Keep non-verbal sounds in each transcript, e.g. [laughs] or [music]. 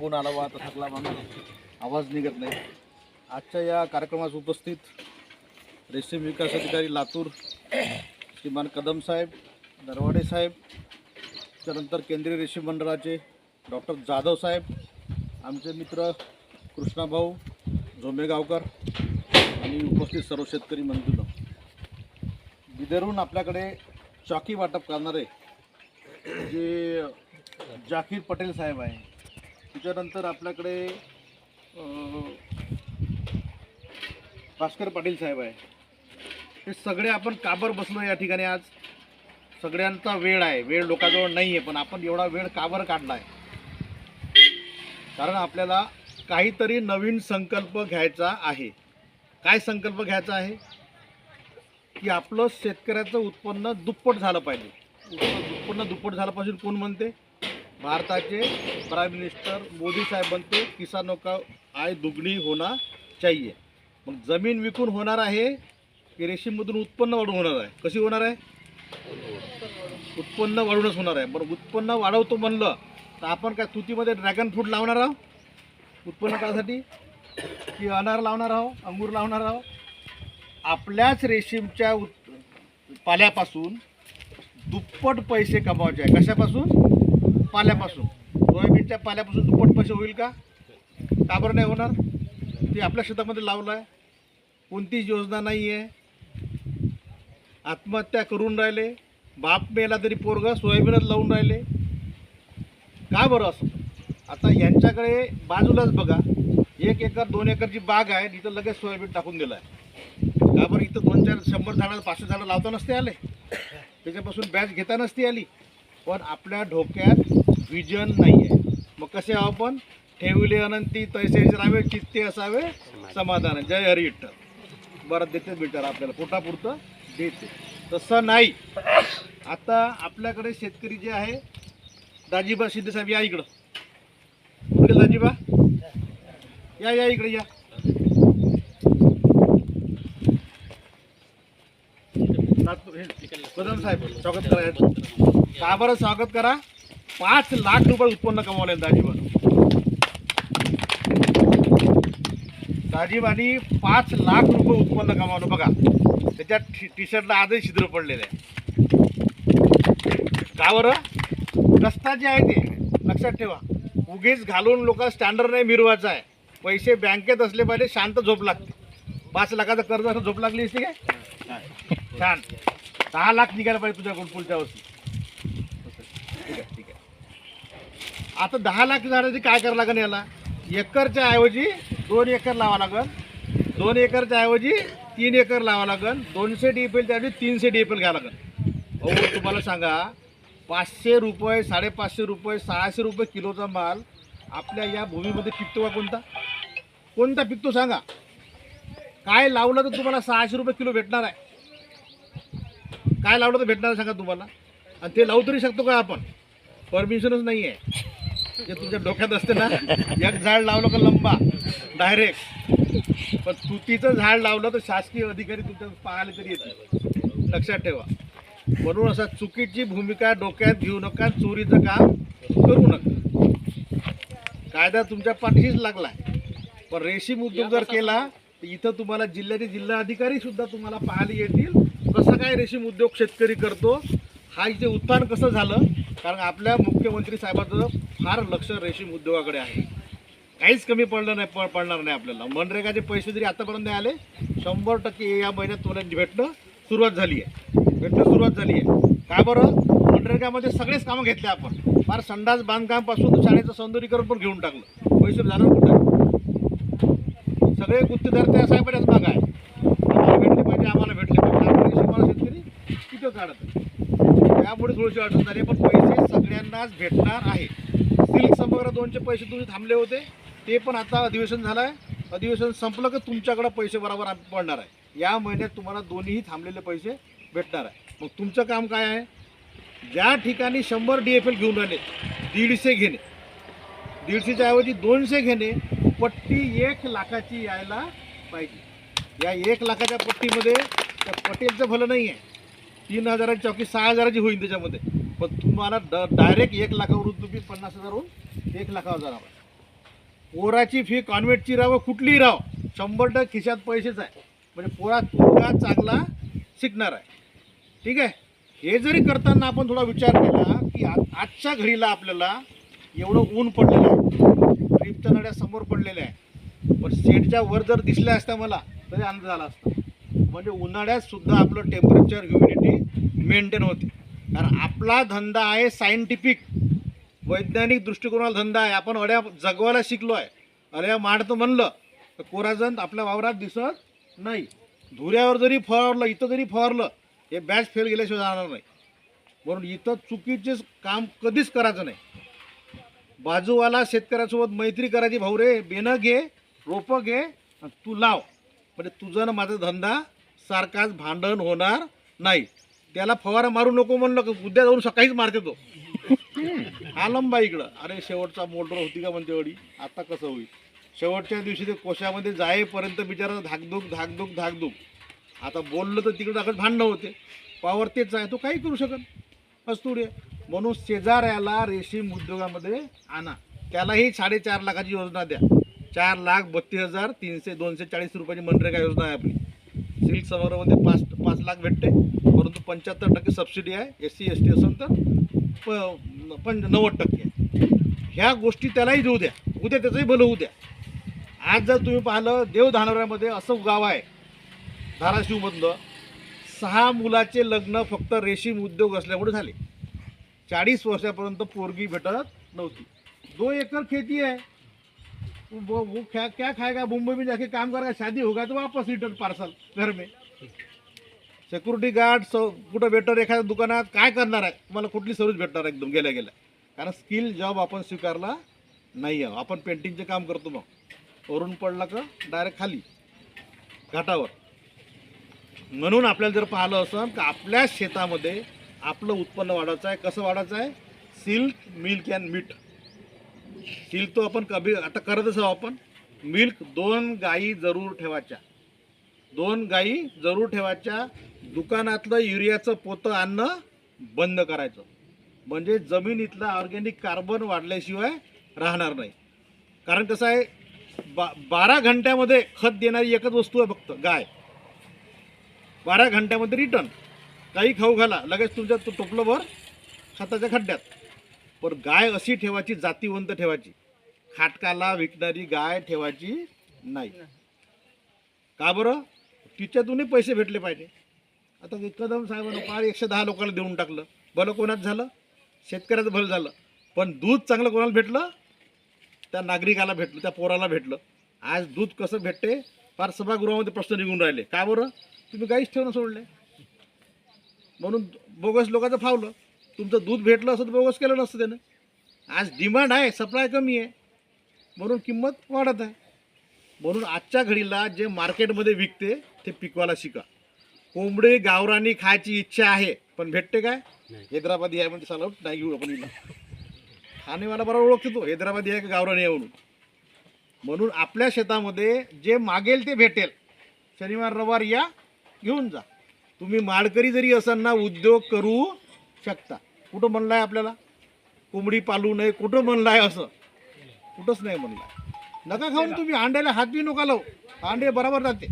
Phone आला बा आता थकला माणूस आवाज निघत नाही. आजच्या या कार्यक्रमास उपस्थित रेशीम विकास अधिकारी लातूर श्रीमान कदम साहेब नरवाडे साहेब त्यानंतर केंद्रीय रेशीम मंडळाचे डॉक्टर जाधव साहेब आमचे मित्र कृष्णाभाऊ झोमेगावकर आणि उपस्थित सर्व शेतकरी बंधूंनो. विदर्भून आपल्याकडे चॉकी वाटप करणारे जे जाकीर पटेल साहेब आहे त्याच्यानंतर आपल्याकडे भास्कर पाटील साहेब आहे. हे सगळे आपण काबर बसलो या ठिकाणी आज. सगळ्यांचा वेळ आहे. वेळ लोकांजवळ नाही आहे पण आपण एवढा वेळ काबर काढला आहे कारण आपल्याला काहीतरी नवीन संकल्प घ्यायचा आहे. काय संकल्प घ्यायचा आहे? की आपलं शेतकऱ्याचं उत्पन्न दुप्पट झालं पाहिजे. उत्पन्न दुप्पट झालं पाहिजे कोण म्हणते? भारताचे प्राईम मिनिस्टर मोदी साहेब बनते किसानों का आय दुगणी होना चाहिए. मग जमीन विकून होणार आहे की रेशीममधून उत्पन्न वाढून होणार आहे? कशी होणार आहे? उत्पन्न वाढूनच होणार आहे. बरं उत्पन्न वाढवतो म्हणलं तर आपण काय तुतीमध्ये ड्रॅगन फ्रूट लावणार आहोत? उत्पन्न करायसाठी की अनार लावणार आहोत? अंगूर लावणार आहोत? आपल्याच रेशीमच्या उत् पाल्यापासून दुप्पट पैसे कमावायचे आहे. कशापासून? पाल्यापासून. सोयाबीनच्या पाल्यापासून दुप्पट पैसे होईल का? का बरं नाही होणार? ते आपल्या शेतामध्ये लावलं आहे कोणतीच योजना नाही आहे आत्महत्या करून राहिले. बाप मेला तरी पोरगा सोयाबीनच लावून राहिले. का बरं असं? आता यांच्याकडे बाजूलाच बघा. एक एकर दोन एकरची बाग आहे. तिथं लगेच सोयाबीन टाकून दिलं आहे का बरं इथं दोन चार शंभर झाडं पाचशे झाडं लावता नसते आले? त्याच्यापासून बॅच घेता नसती आली. पण आपल्या डोक्यात विजन नाही आहे मग कसे आहो आपण? ठेवले अनंती तैसे राहावे चित्ते असावे समाधान. जय हरी विठ्ठल बरं देते बिटर आपल्याला. पोटापुरतं देते. तसं नाही. आता आपल्याकडे शेतकरी जे आहे दाजीबा शिंदे या इकडं. कुठे दाजीबा? या या इकडे या. नागपूर साहेब स्वागत करायचं का बरं स्वागत करा? पाच लाख रुपये उत्पन्न कमावले दाजीवर दाजीबानी पाच लाख रुपये उत्पन्न कमावलं. बघा त्याच्या टी शर्टला आजही छिद्र पडलेले आहे. का बरं? कष्टाचे आहे ते लक्षात ठेवा. उगीच घालून लोक स्टँडर्ड नाही मिरवायचा आहे. पैसे बँकेत असले पाहिजे शांत झोप लागते. पाच लाखाचं कर्ज असं झोप लागली असते काय? छान. दहा लाख निघायला पाहिजे तुझ्याकडून पुढच्या वर्षी. ठीक आहे ठीक आहे आता दहा लाख झाडाची काय करावं लागेल याला? एकरच्या ऐवजी दोन एकर लावा लागेल. दोन एकरच्या ऐवजी तीन एकर लावा लागेल. दोनशे डी एप एलच्या ऐवजी तीनशे डी एपल घ्यावं लागेल. अहो तुम्हाला सांगा पाचशे रुपये साडेपाचशे रुपये सहाशे रुपये किलोचा माल आपल्या या भूमीमध्ये पिकतो का कोणता? कोणता पिकतो सांगा. काय लावलं तर तुम्हाला सहाशे रुपये किलो भेटणार आहे. काय लावलं तर भेटणार सांगा तुम्हाला? आणि ते लावू तरी शकतो का आपण? परमिशनच नाही आहे जे तुमच्या डोक्यात असते ना एक झाड लावलं का लंबा डायरेक्ट पण तुतीचं झाड लावलं तर शासकीय अधिकारी तुमच्या पाहायला तरी येतील. लक्षात ठेवा. म्हणून असा चुकीची भूमिका डोक्यात घेऊ नका चोरीचं काम करू नका. कायदा तुमच्या पाठीशीच लागला पण रेशीम उद्योग जर केला तर इथं तुम्हाला जिल्ह्याचे जिल्हा अधिकारी सुद्धा तुम्हाला पाहायला येतील. कसं काय रेशीम उद्योग शेतकरी करतो हा इथे उत्थान कसं झालं? कारण आपल्या मुख्यमंत्री साहेबाचं फार लक्ष रेशीम उद्योगाकडे आहे. काहीच कमी पडलं नाही प- पडणार नाही आपल्याला. मनरेगाचे पैसे जरी आतापर्यंत नाही आले शंभर टक्के या महिन्यात तुम्हाला भेटणं सुरुवात झाली आहे भेटणं सुरुवात झाली आहे काय बरं? मनरेगामध्ये सगळेच कामं घेतले आपण. फार संडास बांधकामपासून शाळेचं सौंदर्यीकरण पण घेऊन टाकलं. पैसे जाणार कुठं? सगळे गुत्तेदार त्या साहेबांच्याच माग आहे. आम्हाला भेटले पाहिजे आम्हाला भेटले पाहिजे आपण रेशीमवाला शेतकरी तिथं काढत त्यामुळे थोडीशी अडचण झाली पण पैसे सगळ्यांनाच भेटणार आहे. सिल्क समग्र दोनचे पैसे तुम्ही थांबले होते ते पण आता अधिवेशन झालं आहे अधिवेशन संपलं की तुमच्याकडे पैसे बरोबर पडणार आहे. या महिन्यात तुम्हाला दोन्हीही थांबलेले पैसे भेटणार आहे. मग तुमचं काम काय आहे? ज्या ठिकाणी शंभर डी एफ एल घेऊन आले दीडशे घेणे. दीडशेच्या ऐवजी दोनशे घेणे पट्टी एक लाखाची यायला पाहिजे. या एक लाखाच्या पट्टीमध्ये त्या पटेलचं भलं नाही आहे तीन हजाराची चौकी सहा हजाराची होईल त्याच्यामध्ये. पण तुम्हाला ड डायरेक्ट एक लाखावरून तुम्ही पन्नास हजारहून एक लाखावर जाणार पोराची फी कॉन्व्हेंटची राहावं कुठलीही राव शंभर टक्के खिशात पैसेच आहे. म्हणजे पोरा पोरगा चांगला शिकणार आहे. ठीक आहे? हे जरी करताना आपण थोडा विचार केला की आजच्या घडीला आपल्याला एवढं ऊन पडलेलं आहे. ट्रीपच्या नड्या समोर पडलेल्या आहे. पण सेटच्या वर जर दिसल्या असत्या मला तरी आनंद झाला असता. म्हणजे उन्हाळ्यात सुद्धा आपलं टेम्परेचर ह्युमिडिटी मेंटेन होते. कारण आपला धंदा आहे सायंटिफिक वैज्ञानिक दृष्टिकोनाला धंदा आहे. आपण अड्या जगवायला शिकलो आहे अड्या मांडतं म्हणलं तर कोराजन आपल्या वावरात दिसत नाही. धुऱ्यावर जरी फवारलं इथं जरी फवारलं हे बॅच फेल गेल्याशिवाय जाणार नाही. म्हणून इथं चुकीचे काम कधीच करायचं नाही. बाजूवाला शेतकऱ्यासोबत मैत्री करायची भाऊ रे बेनं घे रोपं घे तू लाव. म्हणजे तुझं ना माझा धंदा सारखाच भांडण होणार नाही. त्याला फवारा मारू नको म्हणलं की उद्या जाऊन सकाळीच मारते तो. आलंबा इकडं. अरे शेवटचा मोटर होती का म्हणते वडी आता कसं होईल? शेवटच्या दिवशी ते कोशामध्ये जाईपर्यंत बिचारा धाकधूक धाकधूक धाकधूक. आता बोललं तर तिकडं टाकत भांडणं होते. पावर तेच आहे. तो काही करू शकत असतुडे म्हणून शेजाऱ्याला रेशीम उद्योगामध्ये आणा. त्यालाही साडेचार लाखाची योजना द्या. चार लाख बत्तीस हजार तीनशे दोनशे चाळीस रुपयाची मनरेगा योजना आहे आपली. सिल्क समारोहमध्ये पाच पाच लाख भेटते. परंतु पंच्याहत्तर टक्के सबसिडी आहे. एस सी एस टी असेल तर प पण नव्वद टक्के आहे. ह्या गोष्टी त्यालाही देऊ द्या. उद्या त्याचंही भलं होऊ द्या. आज जर तुम्ही पाहिलं देव धानोऱ्यामध्ये असं गाव आहे. धाराशिवमधलं. सहा मुलाचे लग्न फक्त रेशीम उद्योग असल्यामुळे झाले. चाळीस वर्षापर्यंत पोरगी भेटत नव्हती. दो एकर खेती आहे. वो- वो वो क्या क्या खाएगा? मुंबई में जाके काम करेगा शादी होगा तो वापस रिटर्न पार्सल घर में। सिक्युरिटी गार्ड स कुठं भेटणार एखाद्या दुकानात? काय करणार आहे? तुम्हाला कुठली सर्व्हिस भेटणार आहे एकदम गेल्या गेल्या कारण स्किल जॉब आपण स्वीकारला नाही आहे. आपण पेंटिंगचे काम करतो मग. वरून पडला का डायरेक्ट खाली घाटावर. म्हणून आपल्याला जर पाहिलं असं तर आपल्या शेतामध्ये आपलं उत्पन्न वाढवायचं आहे. कसं वाढवायचं आहे? सिल्क मिल्क अँड मीठ सिल्क तो आपण कभी आता करतच आहोत आपण. मिल्क दोन गायी जरूर ठेवायच्या. दोन गायी जरूर ठेवायच्या. दुकानातलं युरियाचं पोतं आणणं बंद करायचं. म्हणजे जमिनीतला ऑर्गॅनिक कार्बन वाढल्याशिवाय राहणार नाही. कारण कसं आहे बा बारा घंट्यामध्ये खत देणारी एकच वस्तू आहे फक्त गाय. बारा घंट्यामध्ये रिटर्न काही खाऊ घाला लगेच तुमच्या तो टोपलंभर खताच्या खड्ड्यात. पण गाय अशी ठेवायची जातीवंत ठेवायची. खाटकाला विकणारी गाय ठेवायची नाही. का बरं? तिच्यातूनही पैसे भेटले पाहिजे. आता एकदम कदम साहेबांना पार एकशे दहा लोकांना देऊन टाकलं. भलं कोणाचं झालं? शेतकऱ्याचं भलं झालं. पण दूध चांगलं कोणाला भेटलं? त्या नागरिकाला भेटलं त्या पोराला भेटलं. आज दूध कसं भेटते? फार सभागृहामध्ये प्रश्न निघून राहिले. का बरं? तुम्ही गाईच ठेवणं सोडले. म्हणून बोगस लोकांचं फावलं. तुमचं दूध भेटलं असं तर बोगस केलं नसतं त्यानं. आज डिमांड आहे सप्लाय कमी आहे. म्हणून किंमत वाढत आहे. म्हणून आजच्या घडीला जे मार्केटमध्ये विकते ते पिकवायला शिका. कोंबडी गावरानी खायची इच्छा आहे पण भेटते काय? हैदराबादी आहे म्हणजे साला नाही घेऊ आपण हिला. खाणेवाला बरोबर ओळखतो तो हैदराबादी आहे का गावरानी आहे म्हणून. म्हणून आपल्या शेतामध्ये जे मागेल ते भेटेल. शनिवार रविवार या घेऊन जा. तुम्ही माडकरी जरी असाल ना उद्योग करू शकता. कुठं म्हणलं आहे आपल्याला? कोंबडी पालू नये कुठं म्हणलं आहे असं? कुठंच नाही म्हणलं आहे नका खाऊन तुम्ही अंड्याला हात बी नका लावू. अंडे बरोबर जाते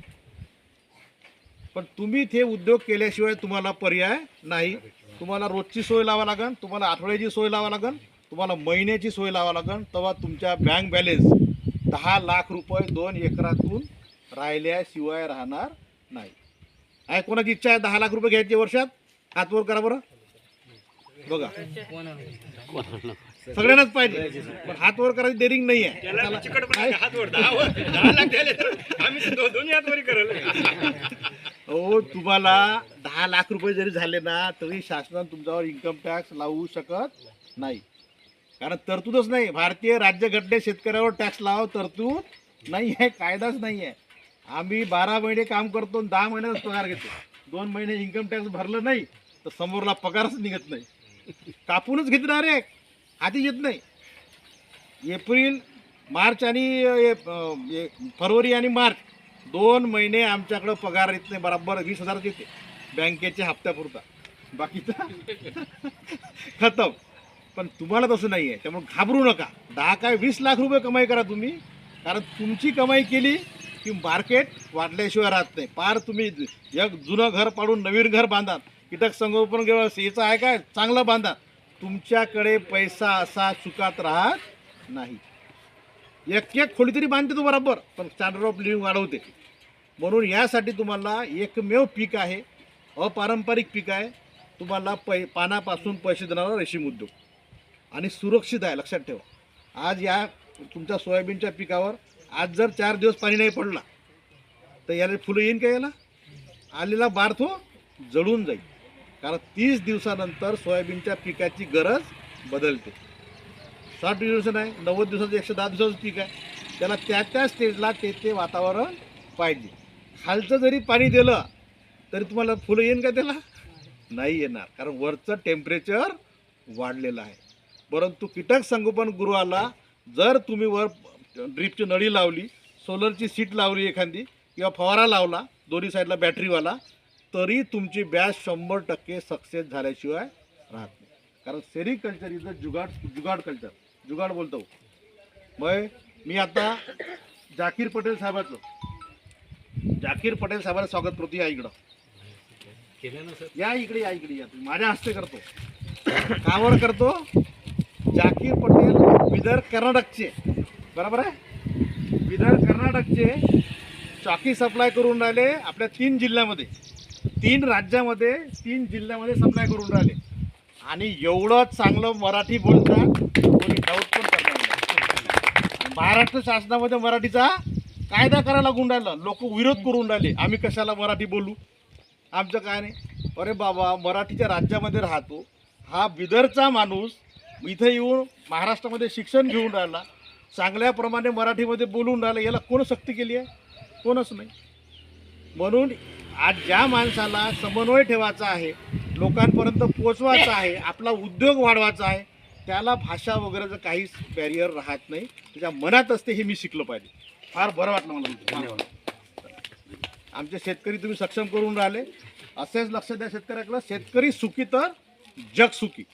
पण तुम्ही ते उद्योग केल्याशिवाय तुम्हाला पर्याय नाही. तुम्हाला रोजची सोय लावा लागेल तुम्हाला आठवड्याची सोय लावा लागन तुम्हाला महिन्याची सोय लावा लागन. तेव्हा तुमच्या बँक बॅलेन्स दहा लाख रुपये दोन एकरातून राहिल्याशिवाय राहणार नाही. आहे कोणाची इच्छा आहे दहा लाख रुपये घ्यायची वर्षात? हातवर करा बरं. बघा. सगळ्यांनाच पाहिजे. पण हातवर करायची डेअरिंग नाही. आहे हो तुम्हाला दहा लाख रुपये जरी झाले ना तरी शासनाने तुमच्यावर इन्कम टॅक्स लावू शकत नाही. कारण तरतूदच नाही. भारतीय राज्यघटनेत शेतकऱ्यावर टॅक्स लाव तरतूद नाही आहे कायदाच नाही आहे आम्ही बारा महिने काम करतो दहा महिन्याचाच पगार घेतो. दोन महिने इन्कम टॅक्स भरलं नाही तर समोरला पगारच निघत नाही. कापूनच घेत आहे आधी येत नाही. एप्रिल मार्च आणि ए- फरवरी आणि मार्च दोन महिने आमच्याकडं पगार येत नाही. बरोबर वीस हजार येते. बँकेच्या हप्त्यापुरता बाकीचा [laughs] खतम. पण तुम्हाला तसं नाही आहे त्यामुळे घाबरू नका. दहा काय वीस लाख रुपये कमाई करा तुम्ही. कारण तुमची कमाई केली की मार्केट वाढल्याशिवाय राहत नाही. पार तुम्ही एक जुनं घर पाडून नवीन घर बांधा कीटक संगोपन घेऊन याचं आहे काय? चांगलं बांधा. तुमच्याकडे पैसा असा चुकात राहत नाही. एक एक खोली तरी बांधते तो बरोबर पण स्टँडर्ड ऑफ लिव्हिंग वाढवते. म्हणून यासाठी तुम्हाला एकमेव पीक आहे अपारंपरिक पीक आहे. तुम्हाला पै पानापासून पैसे देणारा रेशीम उद्योग. आणि सुरक्षित आहे लक्षात ठेवा. आज या तुमच्या सोयाबीनच्या पिकावर आज जर चार दिवस पाणी नाही पडला तर याला फुलं येईन का याला? आलेला बार तो जळून जाईल. कारण तीस दिवसानंतर सोयाबीनच्या पिकाची गरज बदलते. साठ दिवस नाही नव्वद दिवसाचं एकशे दहा दिवसाचं पीक आहे. त्याला त्या त्या स्टेजला ते ते वातावरण पाहिजे. खालचं जरी पाणी दिलं तरी तुम्हाला फुलं येईन का त्याला? नाही येणार. कारण वरचं टेम्परेचर वाढलेलं आहे. परंतु कीटक संगोपन गृहाला जर तुम्ही वर ड्रीपची नळी लावली सोलरची सीट लावली एखादी किंवा फवारा लावला दोन्ही साईडला बॅटरीवाला तरी तुमची बॅच शंभर टक्के सक्सेस झाल्याशिवाय राहत नाही. कारण sericulture is a jugaad jugaad culture जुगाड बोलतो. मग मी आता जाकीर पटेल साहेबाचं. जाकीर पटेल साहेबाला स्वागत करतो या इकडं. या इकडे या इकडे या. तुम्ही माझ्या हस्ते करतो. कावड करतो. जाकीर पटेल विदर कर्नाटकचे. बरोबर आहे? विदर कर्नाटकचे चॉकी सप्लाय करून राहिले आपल्या तीन जिल्ह्यामध्ये. तीन राज्यामध्ये तीन जिल्ह्यामध्ये सप्लाय करून राहिले. आणि एवढं चांगलं मराठी बोलतात कोणी डाऊट पण करणार महाराष्ट्र शासनामध्ये मराठीचा कायदा करायला लागून राहिला. लोक विरोध करून राहिले. आम्ही कशाला मराठी बोलू? आमचं काय नाही. अरे बाबा मराठीच्या राज्यामध्ये राहतो. हा बिदरचा माणूस इथं येऊन महाराष्ट्रामध्ये शिक्षण घेऊन राहिला. चांगल्याप्रमाणे मराठीमध्ये बोलून राहिला. याला कोण सक्ती केली आहे? कोणच नाही. म्हणून आज ज्या माणसाला समन्वय ठेवायचा आहे लोकांपर्यंत पोचवायचा आहे आपला उद्योग वाढवायचा आहे त्याला भाषा वगैरेचं काहीच बॅरियर राहत नाही. त्याच्या मनात असते हे मी शिकलं पाहिजे. फार बरं वाटलं मला धन्यवाद. आमचे शेतकरी तुम्ही सक्षम करून राहिले. असेच लक्ष द्या शेतकऱ्याकडं. शेतकरी सुखी तर जग सुखी.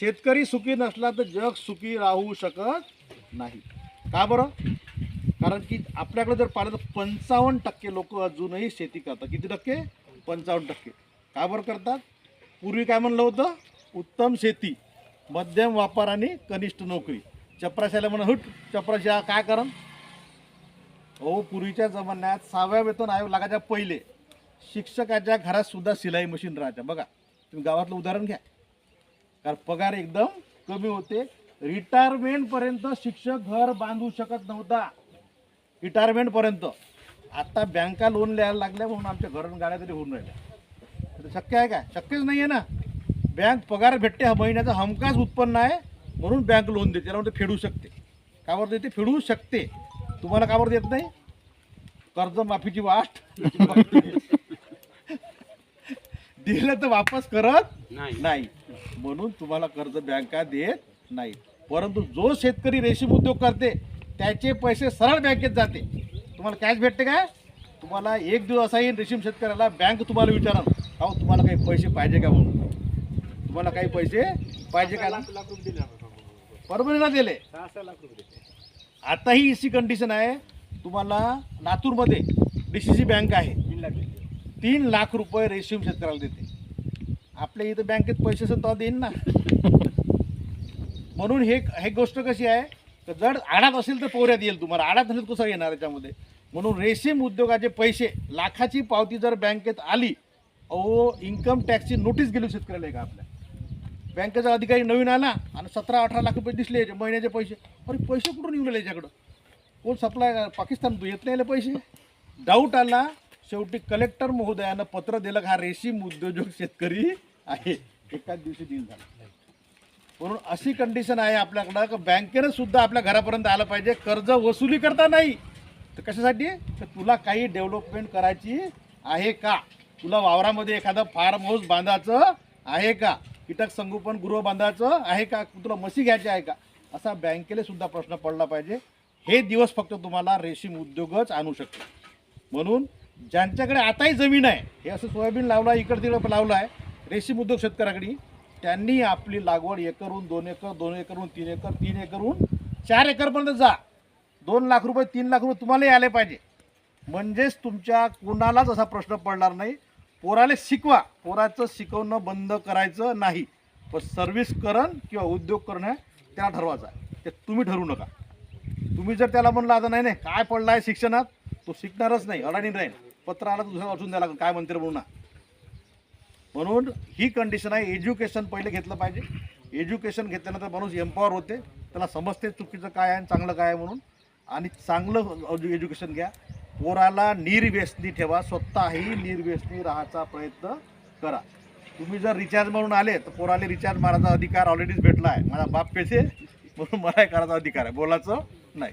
शेतकरी सुखी नसला तर जग सुखी राहू शकत नाही. का बरं? कारण की आपल्याकडे जर पाहिलं तर पंचावन्न टक्के लोक अजूनही शेती करतात. किती टक्के? पंचावन्न टक्के. का बरं करतात? पूर्वी काय म्हणलं होतं? उत्तम शेती मध्यम वापर आणि कनिष्ठ नोकरी. चपराशाला म्हणा हुट चपराशा काय करण हो पूर्वीच्या जमान्यात सहाव्या वेतन आयोग लागायच्या पहिले. शिक्षकाच्या घरात सुद्धा सिलाई मशीन राहायच्या. बघा तुम्ही गावातलं उदाहरण घ्या. कारण पगार एकदम कमी होते. रिटायरमेंटपर्यंत शिक्षक घर बांधू शकत नव्हता. रिटायरमेंटपर्यंत आता बँका लोन लिहायला लागल्या म्हणून आमच्या घर आणि गाड्या तरी होऊन राहिल्या. तर शक्य आहे काय? शक्यच नाही आहे ना. बँक पगार भेटते हा महिन्याचा हमखास उत्पन्न आहे म्हणून बँक लोन देते. त्याला म्हणते फेडू शकते. कावर देते? फेडू शकते. तुम्हाला कावर देत नाही? कर्जमाफीची वाट. दिलं तर वापस करत नाही. म्हणून तुम्हाला कर्ज बँका देत नाही. परंतु जो शेतकरी रेशीम उद्योग करते त्याचे पैसे सरळ बँकेत जाते. तुम्हाला कॅश भेटते काय? तुम्हाला एक दिवस असा येईल रेशीम शेतकऱ्याला बँक तुम्हाला विचारा अहो तुम्हाला काही पैसे पाहिजे का म्हणून? तुम्हाला काही पैसे पाहिजे का परभणीला ना दिले. आताही इसी कंडिशन आहे. तुम्हाला लातूरमध्ये डी सी सी बँक आहे. तीन लाख रुपये रेशीम शेतकऱ्याला देते. आपल्या इथं बँकेत पैसे असेल तेव्हा देईन ना. म्हणून हे हे गोष्ट कशी आहे? तर जर आडात असेल तर पोहऱ्यात येईल तुम्हाला. आडात नसेल कसं येणार याच्यामध्ये? म्हणून रेशीम उद्योगाचे पैसे लाखाची पावती जर बँकेत आली अहो इन्कम टॅक्सची नोटीस गेली शेतकऱ्याला का आपल्या. बँकेचा अधिकारी नवीन आला आणि सतरा अठरा लाख रुपये दिसले याचे महिन्याचे पैसे. अरे पैसे कुठून येऊन राहिले याच्याकडं? कोण सप्लाय पाकिस्तान येत नाही पैसे. डाऊट आला. शेवटी कलेक्टर महोदयानं पत्र दिलं का हा रेशीम उद्योजक शेतकरी आहे. एकाच दिवशी डील झाला. म्हणून अशी कंडिशन आहे आपल्याकडं की बँकेनं सुद्धा आपल्या घरापर्यंत आलं पाहिजे. कर्ज वसुली करता नाही. तर कशासाठी? तर तुला काही डेव्हलपमेंट करायची आहे का? तुला वावरामध्ये एखादं फार्म हाऊस बांधायचं आहे का? कीटक संगोपन गृह बांधायचं आहे का? तुला मशी घ्यायची आहे का? असा बँकेला सुद्धा प्रश्न पडला पाहिजे. हे दिवस फक्त तुम्हाला रेशीम उद्योगच आणू शकतो. म्हणून ज्यांच्याकडे आताही जमीन आहे हे असं सोयाबीन लावलं आहे इकडं तिकडं लावलं आहे रेशीम उद्योग शेतकऱ्याकडे त्यांनी आपली लागवड एकरहून दोन एकर दोन एकरहून तीन एकर तीन एकरहून चार एकरपर्यंत जा. दोन लाख रुपये तीन लाख रुपये तुम्हालाही यायला पाहिजे. म्हणजेच तुमच्या कुणालाच असा प्रश्न पडणार नाही. पोराला शिकवा. पोराचं शिकवणं बंद करायचं नाही. पण सर्व्हिस करण किंवा उद्योग करणं त्याला ठरवायचं आहे. ते तुम्ही ठरवू नका. तुम्ही जर त्याला म्हणलं आता नाही नाही काय पडलं आहे शिक्षणात? तो शिकणारच नाही. अडाणी राहील. पत्र आला तर दुसऱ्या वाचून द्यायला काय म्हणते म्हणून? ना. म्हणून ही कंडिशन आहे. एज्युकेशन पहिले घेतलं पाहिजे. एज्युकेशन घेतल्यानंतर माणूस एम्पॉवर होते. त्याला समजते चुकीचं काय आहे आणि चांगलं काय आहे म्हणून. आणि चांगलं एज्युकेशन घ्या. पोराला निर्व्यसनी ठेवा. स्वतःही निर्व्यसनी राहायचा प्रयत्न करा. तुम्ही जर रिचार्ज म्हणून आले तर पोराला रिचार्ज मारायचा अधिकार ऑलरेडीच भेटला आहे. माझा बाप पैसे म्हणून मला हे करायचा अधिकार आहे. बोलायचं नाही.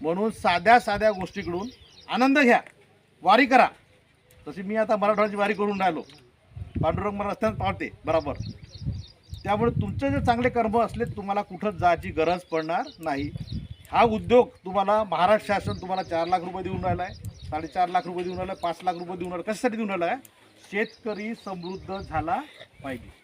म्हणून साध्या साध्या गोष्टीकडून आनंद घ्या. वारी करा. तशी मी आता मराठवाड्याची वारी करून राहिलो. पांडुरंग मला रस्त्यात पावते बरोबर. त्यामुळे तुमचे जे चांगले कर्म असले तुम्हाला कुठं जायची गरज पडणार नाही. हा उद्योग तुम्हाला महाराष्ट्र शासन तुम्हाला चार लाख रुपये देऊन राहिला आहे. साडेचार लाख रुपये देऊन राहिला आहे पाच लाख रुपये देऊन राहिला. कशासाठी देऊन राहिला आहे? शेतकरी समृद्ध झाला पाहिजे.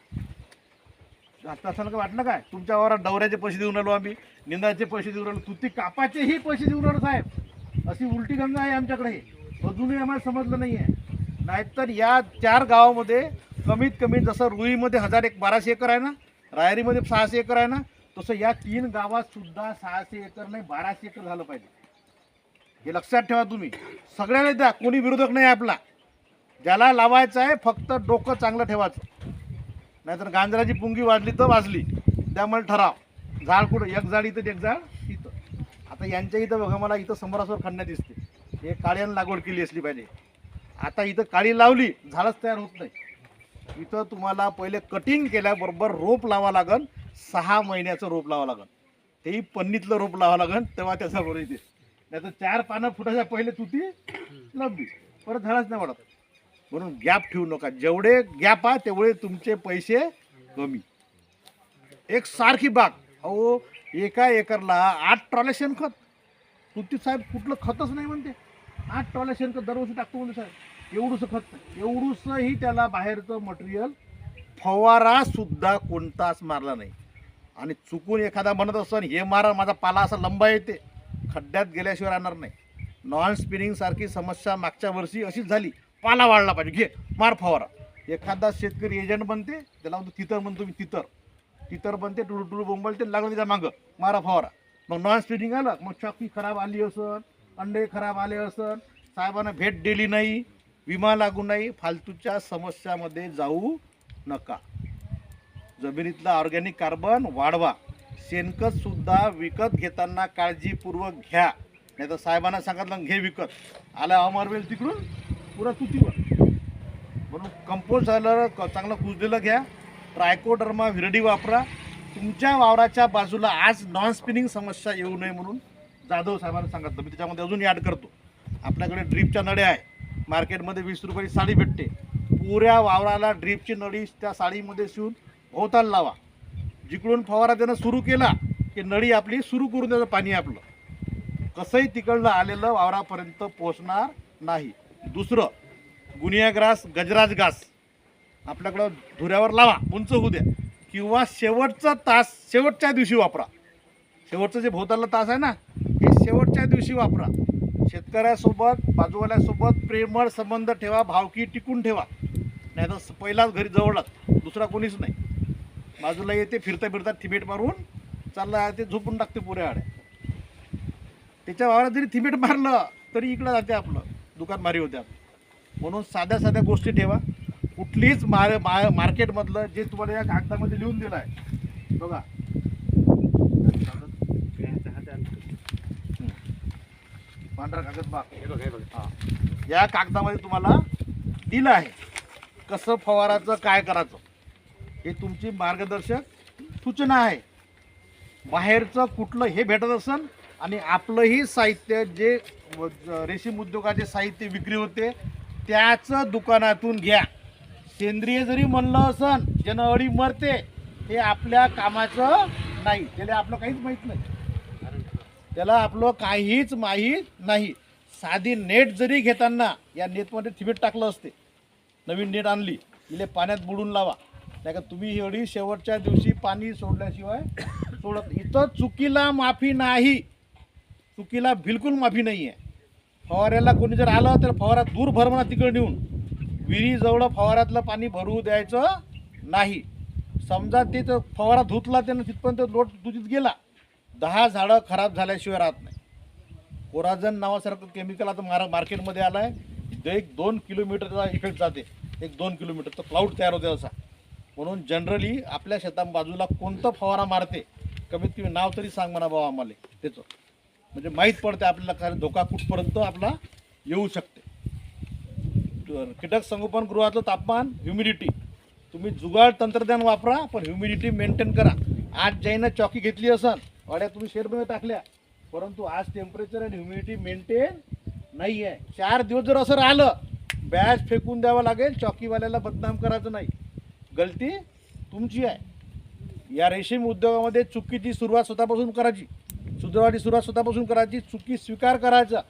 जास्त असं का वाटलं काय? तुमच्या वावरात डवऱ्याचे पैसे देऊन राहिलो आम्ही निंदाचे पैसे देऊन राहिलो. तुती कापाचेही पैसे देऊन राहिलो साहेब. अशी उलटी गंगा आहे आमच्याकडे. अजूनही आम्हाला समजलं नाही आहे नाहीतर या चार गावामध्ये कमीत कमी जसं रुईमध्ये हजार एक बाराशे एकर आहे ना रायरीमध्ये सहाशे एकर आहे ना तसं या तीन गावात सुद्धा सहाशे एकर नाही बाराशे एकर झालं पाहिजे. हे लक्षात ठेवा तुम्ही. सगळ्यांना द्या कोणी विरोधक नाही आपला. ज्याला लावायचं आहे फक्त डोकं चांगलं ठेवायचं. नाहीतर गांजराची पुंगी वाजली तर वाजली. त्यामुळे ठराव. झाड कुठं? एक झाड इथं एक झाड इथं. आता यांच्या इथं बघा मला इथं समोरासमोर खंड्या दिसते. हे काळ्यानं लागवड केली असली पाहिजे. आता इथं काळी लावली झाडच तयार होत नाही. इथं तुम्हाला पहिले कटिंग केल्याबरोबर रोप लावा लागन सहा महिन्याचं रोप लावा लागन. तेही पन्नीतलं रोप लावा लागन तेव्हा त्याचा बरोबर येते. नाही चार पानं फुटाच्या पहिले तुती लंबी. परत झाडच नाही वाढत. म्हणून गॅप ठेवू नका. जेवढे गॅप आहे तेवढे तुमचे पैसे कमी. एक सारखी बाग. अहो एका एकरला आठ ट्रॉल्या शेणखत. तुती साहेब कुठलं खतच नाही म्हणते. आठ ट्रॉल्या शेणखत दरवर्षी टाकतो म्हणजे साहेब एवढंसं खत एवढंसंही त्याला बाहेरचं मटेरियल फवारा सुद्धा कोणताच मारला नाही. आणि चुकून एखादा म्हणत असं हे मारा माझा पाला असा लंबा येते. खड्ड्यात गेल्याशिवाय राहणार नाही. नॉन स्पिनिंग सारखी समस्या मागच्या वर्षी अशीच झाली. पाला वाढला पाहिजे. घे मार फवारा. एखादा शेतकरी एजंट बनते त्याला म्हणतो तितर म्हणतो मी तितर. तितर बनते टुळू टुळू बोंबलते लागलं त्याच्या मागं मारा फवारा. मग नॉन स्पिनिंग आलं मग चॉकी खराब आली असन अंडे खराब आले असत साहेबांना भेट दिली नाही विमा लागू नाही फालतूच्या समस्यामध्ये जाऊ नका. जमिनीतला ऑर्गॅनिक कार्बन वाढवा. शेणखतसुद्धा विकत घेताना काळजीपूर्वक घ्या. नाही तर साहेबांना सांगितलं घे विकत. आला अमरवेल तिकडून पुरा तुतीवर. म्हणून कंपोस्ट झालं क- चांगलं कुजलेलं घ्या. ट्रायकोडर्मा विरडी वापरा. तुमच्या वावराच्या बाजूला आज नॉन स्पिनिंग समस्या येऊ नये म्हणून जाधव साहेबांना सांगितलं. मी त्याच्यामध्ये अजून ॲड करतो. आपल्याकडे ड्रीपच्या नड्या आहे. मार्केटमध्ये वीस रुपयाची साडी भेटते. पुऱ्या वावराला ड्रीपची नळी त्या साडीमध्ये शिवून भोवताल लावा. जिकडून फवारा देणं सुरू केला की नळी आपली सुरू करून त्याचं पाणी आपलं. कसंही तिकडलं आलेलं वावरापर्यंत पोचणार नाही. दुसरं गुनिया ग्रास गजराज घास. आपल्याकडं धुऱ्यावर लावा उंच होऊ द्या. किंवा शेवटचा तास शेवटच्या दिवशी वापरा. शेवटचं जे भोवताला तास आहे ना हे शेवटच्या दिवशी वापरा. शेतकऱ्यासोबत बाजूवाल्यासोबत प्रेमळ संबंध ठेवा भावकी टिकून ठेवा. नाही तर पहिलाच घरी जवळच दुसरा कोणीच नाही. बाजूला येते फिरता फिरता थिबेट मारून चालला ते झोपून टाकते पुऱ्या आड्या. त्याच्या वावरात जरी थिबेट मारलं तरी इकडं जाते आपलं. दुकान मारी होते आपलं. म्हणून साध्या साध्या गोष्टी ठेवा. कुठलीच मार मा मार्केटमधलं जे तुम्हाला या कागदामध्ये लिहून दिलं आहे बघा पांढरा कागद बाग हा. या कागदामध्ये तुम्हाला दिलं आहे कसं फवाराचं काय करायचं हे तुमची मार्गदर्शक सूचना आहे. बाहेरचं कुठलं हे भेटत असन आणि आपलंही साहित्य जे रेशीम उद्योगाचे साहित्य विक्री होते त्याचं दुकानातून घ्या. सेंद्रिय जरी म्हणलं असन ज्यानं अडी मरते हे आपल्या कामाचं नाही. त्याला आपलं काहीच माहीत नाही. त्याला आपलं काहीच माहीत नाही. साधी नेट जरी घेताना या नेटमध्ये थिबेट टाकलं असते. नवीन नेट आणली. इले पाण्यात बुडून लावा. नाही का तुम्ही एवढी शेवटच्या दिवशी पाणी सोडल्याशिवाय सोडत इथं चुकीला माफी नाही. चुकीला बिलकुल माफी नाही आहे फवाऱ्याला कोणी जर आलं तर फवारा दूर भर म्हणा तिकडे नेऊन. विहिरीजवळ फवाऱ्यातलं पाणी भरू द्यायचं नाही. समजा ते तर फवारा धुतला त्यानं तिथपर्यंत लोट धुतीत गेला. दहा झाडं खराब झाल्याशिवाय राहत नाही. कोराजन नावासारखं केमिकल आता मारा मार्केटमध्ये आलं आहे एक दोन किलोमीटरचा इफेक्ट जाते. एक दोन किलोमीटर तर क्लाउड तयार होते असा. म्हणून जनरली आपल्या शेता बाजूला कोणतं फवारा मारते कमीत कमी नाव तरी सांग म्हणा भाऊ आम्हाला. त्याचं. म्हणजे माहीत पडते आपल्याला कारण धोका कुठपर्यंत आपला येऊ शकते. तर कीटक संगोपन गृहातलं तापमान ह्युमिडिटी तुम्ही जुगाड तंत्रज्ञान वापरा पण ह्युमिडिटी मेंटेन करा. आज ज्यानं चौकी घेतली असेल वाड्या तुम्ही शेडमध्ये टाकल्या. परंतु आज टेम्परेचर आणि ह्युमिडिटी मेंटेन नाही आहे चार दिवस जर असं राहिलं बॅच फेकून द्यावं लागेल चॉकीवाल्याला बदनाम करायचं नाही. गलती तुमची आहे. या रेशीम उद्योगामध्ये चुकीची सुरुवात स्वतःपासून करायची. सुधारवाची सुरुवात स्वतःपासून करायची. चुकी स्वीकार करायचा.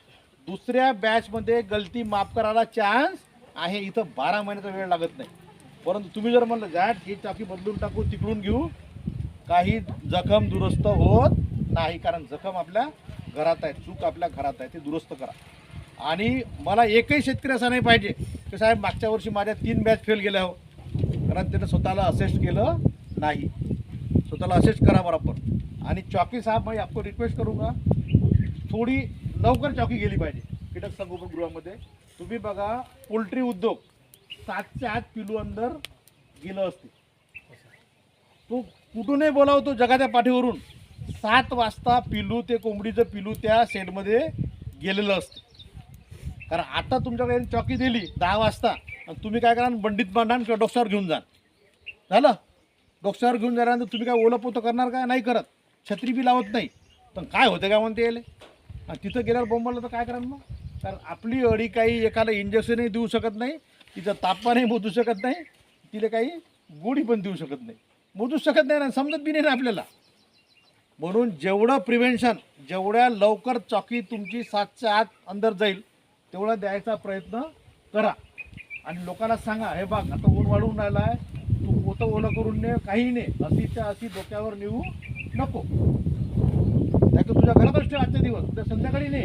दुसऱ्या बॅचमध्ये गलती माफ करायला चान्स आहे. इथं बारा महिन्याचा वेळ लागत नाही. परंतु तुम्ही जर म्हणलं जाट ही चाकी बदलून टाकू तिकडून घेऊ. काही जखम दुरुस्त होत नाही कारण जखम आपल्या घरात आहे चूक आपल्या घरात आहे ते दुरुस्त करा. आणि मला एकही शेतकरी असा नाही पाहिजे की साहेब मागच्या वर्षी माझ्या तीन बॅच फेल गेल्या हो. कारण त्यानं स्वतःला असेस्ट केलं नाही. स्वतःला असेस्ट करा बरोबर आणि चौकी साहेब मी आपको रिक्वेस्ट करू का थोडी लवकर चौकी गेली पाहिजे. कीटक संगोपन गृहामध्ये तुम्ही बघा पोल्ट्री उद्योग सातच्या आत पिलू अंदर गेलं असते. तो कुठूनही बोलावतो जगाच्या पाठीवरून. सात वाजता पिलू ते कोंबडीचं पिलू त्या शेडमध्ये गेलेलं असतं. कारण आता तुमच्याकडे चौकी दिली दहा वाजता. आणि तुम्ही काय करा बंडीत बांधा किंवा डॉक्टरवर घेऊन जा झालं? डॉक्टरवर घेऊन जाल्यानंतर तुम्ही काय ओलंपोतं करणार का? नाही करत. छत्री बी लावत नाही. पण काय होतं काय म्हणते याले? आणि तिथं गेल्यावर बोंबलं तर काय करा मग? कारण आपली अडी काही एखादा इंजेक्शनही देऊ शकत नाही. तिचं तापमानही मोजू शकत नाही. तिला काही गोडी पण देऊ शकत नाही. मोजूच शकत नाही ना समजत बी नाही ना आपल्याला. म्हणून जेवढं प्रिव्हेन्शन जेवढ्या लवकर चॉकी तुमची सातच्या आत अंदर जाईल तेवढा द्यायचा प्रयत्न करा. आणि लोकांना सांगा हे बघ आता ऊन वाढून राहिला आहे तू पोतं ओलं करून ने काही नाही असीच्या अशी डोक्यावर नेऊ नको. नाही तर तुझ्या घरातच ठेव आजच्या दिवस उद्या संध्याकाळी ने.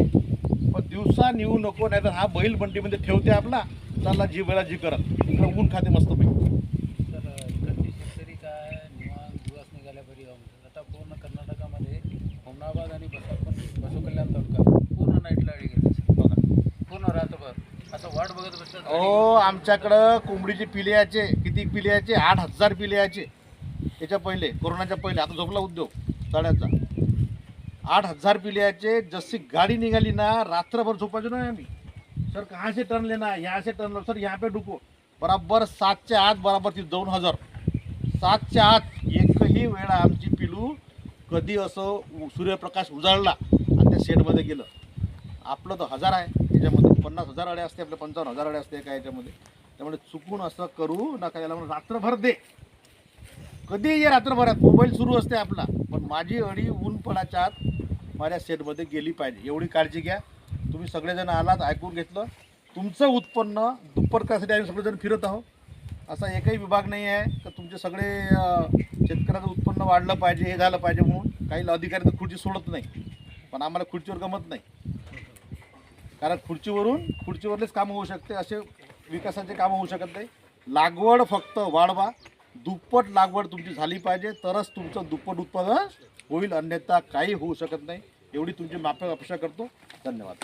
पण दिवसा नेऊ नको नाहीतर हा बैल बंडीमध्ये ठेवते आपला चालला जी वेळा जी करत. इकडं ऊन खाते मस्त पैकी तर इकडचे शेतकरी काय निवांत दिवस निघाल्या बरी जाऊन आता पूर्ण कर्नाटकामध्ये हुमनाबाद आणि बसा बसव कल्याण तालुका पूर्ण नाईटला अडी गेली बघा पूर्ण रात्रभर असं वाट बघत हो आमच्याकडं कोंबडीचे पिले यायचे किती पिले यायचे? आठ हजार पिले यायचे. याच्या पहिले कोरोनाच्या पहिले आता झोपला उद्योग साड्याचा आठ हजार पिले यायचे जशी गाडी निघाली ना रात्रभर झोपायचो नाही आम्ही. सर कहाँ से टर्न लेना है यहाँ से टर्न लो सर यहाँ पे डुको बराबर सातच्या आत बराबर ती दोन हजार. सातच्या आत एकही वेळा आमची पिलू कधी असं सूर्यप्रकाश उजाळला आणि त्या शेडमध्ये गेलं. आपलं तर हजार आहे त्याच्यामध्ये पन्नास हजार अड्या असते आपल्या पंचावन्न हजार अड्या असते एका याच्यामध्ये. त्यामुळे चुकून असं करू नका याला म्हणून रात्रभर दे. कधीही रात्रभरात मोबाईल सुरू असते आपला पण माझी अडी ऊन पडाच्या आत माझ्या सेटमध्ये गेली पाहिजे. एवढी काळजी घ्या. तुम्ही सगळेजण आलात ऐकून घेतलं. तुमचं उत्पन्न दुप्पट करण्यासाठी आम्ही सगळेजण फिरत आहोत. असा एकही विभाग नाही आहे तर तुमचे सगळे शेतकऱ्याचं उत्पन्न वाढलं पाहिजे हे झालं पाहिजे म्हणून. काही अधिकारी तर खुर्ची सोडत नाही. पण आम्हाला खुर्चीवर गमत नाही. कारण खुर्चीवरून खुर्चीवरलेच कामं होऊ शकते असे विकासाचे कामं होऊ शकत नाही. लागवड फक्त वाढवा. दुप्पट लागवड तुमची झाली पाहिजे तरच तुमचं दुप्पट उत्पादन होईल अन्यथा काही होऊ शकत नाही. एवढी तुमची माफी अपेक्षा करतो. धन्यवाद.